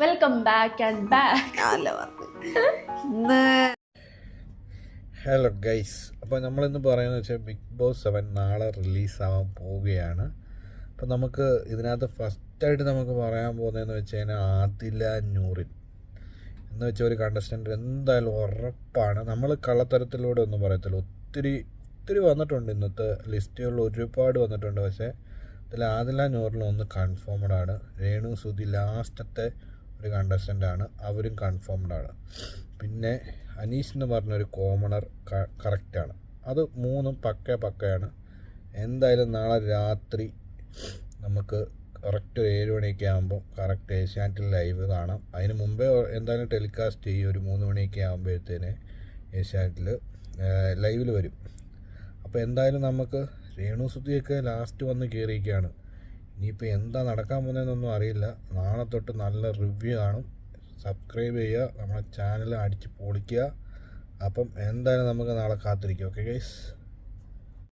Welcome back and back ഇന്ന് hello guys അപ്പോൾ നമ്മളിന്ന് പറയുന്നത് വെച്ചാൽ ബിഗ് ബോസ് സെവൻ നാളെ റിലീസാവാൻ പോവുകയാണ്. അപ്പോൾ നമുക്ക് ഇതിനകത്ത് ഫസ്റ്റായിട്ട് നമുക്ക് പറയാൻ പോകുന്നതെന്ന് വെച്ച് കഴിഞ്ഞാൽ ആദില നൂറിൻ. എന്ന് വെച്ചാൽ ഒരു കണ്ടസ്റ്റന്റ് എന്തായാലും ഉറപ്പാണ്. നമ്മൾ കള്ളത്തരത്തിലൂടെ ഒന്നും പറയത്തില്ല. ഒത്തിരി ഒത്തിരി വന്നിട്ടുണ്ട് ഇന്നത്തെ ലിസ്റ്റുകളിൽ ഒരുപാട് വന്നിട്ടുണ്ട്. പക്ഷേ ഇതിൽ ആദില ഒന്ന് കൺഫേംഡ് ആണ്. രേണു സുധി ലാസ്റ്റത്തെ ഒരു കണ്ടസ്റ്റന്റ് ആണ്. അവരും കൺഫേംഡ് ആണ്. പിന്നെ അനീഷ് എന്ന് പറഞ്ഞൊരു കോമണർ കറക്റ്റാണ് അത് മൂന്നും പക്ക പക്കയാണ്. എന്തായാലും നാളെ രാത്രി നമുക്ക് കറക്റ്റ് ഒരു ഏഴ് മണിയൊക്കെ ആകുമ്പോൾ കറക്റ്റ് ഏഷ്യാനെറ്റിൽ ലൈവ് കാണാം. അതിന് മുമ്പേ എന്തായാലും ടെലികാസ്റ്റ് ചെയ്യും ഒരു മൂന്ന് മണിയൊക്കെ ആകുമ്പോഴത്തേന് ഏഷ്യാനെറ്റിൽ ലൈവിൽ വരും. അപ്പോൾ എന്തായാലും നമുക്ക് രേണു സുധിയൊക്കെ ലാസ്റ്റ് വന്ന് കയറിയിരിക്കുകയാണ് ഇനിയിപ്പോൾ എന്താ നടക്കാൻ പോകുന്നതെന്നൊന്നും അറിയില്ല. നാളെ തൊട്ട് നല്ല റിവ്യൂ കാണും. സബ്സ്ക്രൈബ് ചെയ്യുക നമ്മുടെ ചാനൽ അടിച്ച് പൊളിക്കുക. അപ്പം എന്തായാലും നമുക്ക് നാളെ കാത്തിരിക്കാം. Okay guys